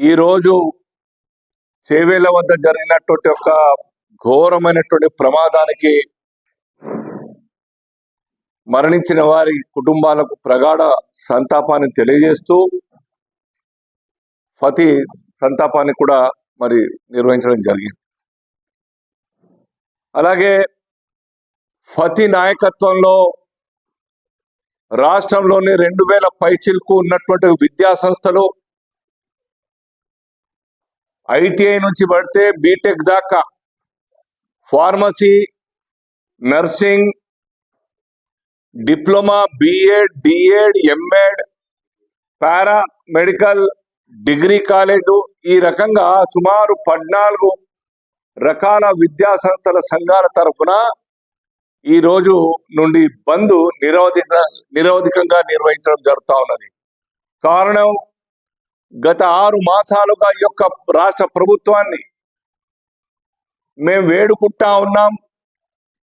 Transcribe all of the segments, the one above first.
ఈరోజు చేవేళ్ళ వద్ద జరిగినటువంటి ఒక ఘోరమైనటువంటి ప్రమాదానికి మరణించిన వారి కుటుంబాలకు ప్రగాఢ సంతాపాన్ని తెలియజేస్తూ ఫతి సంతాపాన్ని కూడా మరి నిర్వహించడం జరిగింది. అలాగే ఫతి నాయకత్వంలో రాష్ట్రంలోని రెండు వేల పైచిల్కు ఉన్నటువంటి విద్యా సంస్థలు ఐటీఐ నుంచి పడితే బీటెక్ దాకా. Pharmacy nursing diploma BEd DEd MEd para medical degree college ఈ రకంగా సుమారు పద్నాలుగు రకాల విద్యా సంస్థల సంఘాల తరఫున ఈ రోజు నుండి బంద్ నిరోధిక నిరోధికంగా నిర్వహించడం జరుగుతూ ఉన్నది. కారణం గత ఆరు మాసాలుగా ఈ యొక్క రాష్ట్ర ప్రభుత్వాన్ని మేము వేడుకుంటా ఉన్నాం.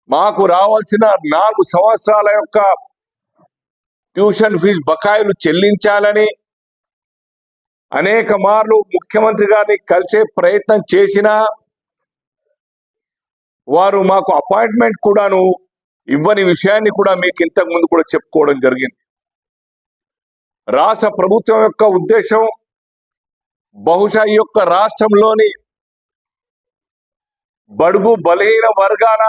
మాకు రావాల్సిన నాలుగు సంవత్సరాల యొక్క ట్యూషన్ ఫీజు బకాయిలు చెల్లించాలని అనేక మార్లు ముఖ్యమంత్రి గారిని కలిసే ప్రయత్నం చేసినా వారు మాకు అపాయింట్మెంట్ కూడాను ఇవ్వని విషయాన్ని కూడా మీకు ఇంతకు ముందు కూడా చెప్పుకోవడం జరిగింది. రాష్ట్ర ప్రభుత్వం యొక్క ఉద్దేశం బహుశా ఈ యొక్క రాష్ట్రంలోని బడుగు బలహీన వర్గాల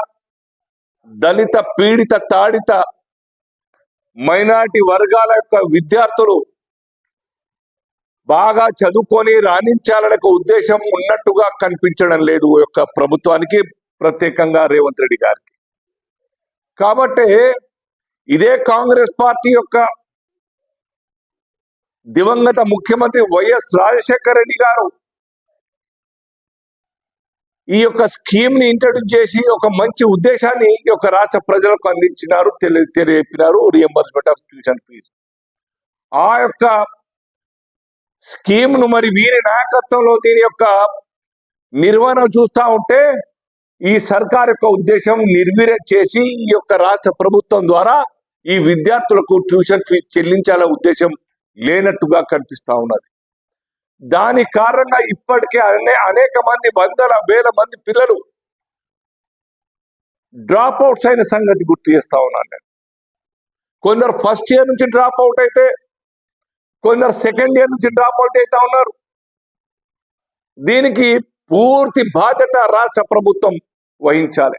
దళిత పీడిత తాడిత మైనారిటీ వర్గాల యొక్క విద్యార్థులు బాగా చదువుకొని రాణించాలనే ఉద్దేశం ఉన్నట్టుగా కనిపించడం లేదు యొక్క ప్రభుత్వానికి ప్రత్యేకంగా రేవంత్ రెడ్డి గారికి. కాబట్టి ఇదే కాంగ్రెస్ పార్టీ యొక్క దివంగత ముఖ్యమంత్రి వైఎస్ రాజశేఖర రెడ్డి గారు ఈ యొక్క స్కీమ్ని ఇంట్రడ్యూస్ చేసి ఒక మంచి ఉద్దేశాన్ని ఈ యొక్క రాష్ట్ర ప్రజలకు అందించినారు తెలియజెప్పినారు. Reimbursement of tuition fee. ఆ యొక్క స్కీమ్ను మరి వీరి నాయకత్వంలో దీని యొక్క నిర్వహణ చూస్తా ఉంటే ఈ సర్కార్ యొక్క ఉద్దేశం నిర్వీర్యం చేసి ఈ యొక్క రాష్ట్ర ప్రభుత్వం ద్వారా ఈ విద్యార్థులకు ట్యూషన్ ఫీజు చెల్లించాలనే ఉద్దేశం లేనట్టుగా కనిపిస్తా ఉన్నది. దాని కారణంగా ఇప్పటికే అనే అనేక మంది వందల వేల మంది పిల్లలు డ్రాప్ అవుట్స్ అయిన సంగతి గుర్తు చేస్తా ఉన్నాను నేను. కొందరు ఫస్ట్ ఇయర్ నుంచి డ్రాప్ అవుట్ అయితే కొందరు సెకండ్ ఇయర్ నుంచి డ్రాప్ అవుట్ అవుతా ఉన్నారు. దీనికి పూర్తి బాధ్యత రాష్ట్ర ప్రభుత్వం వహించాలి.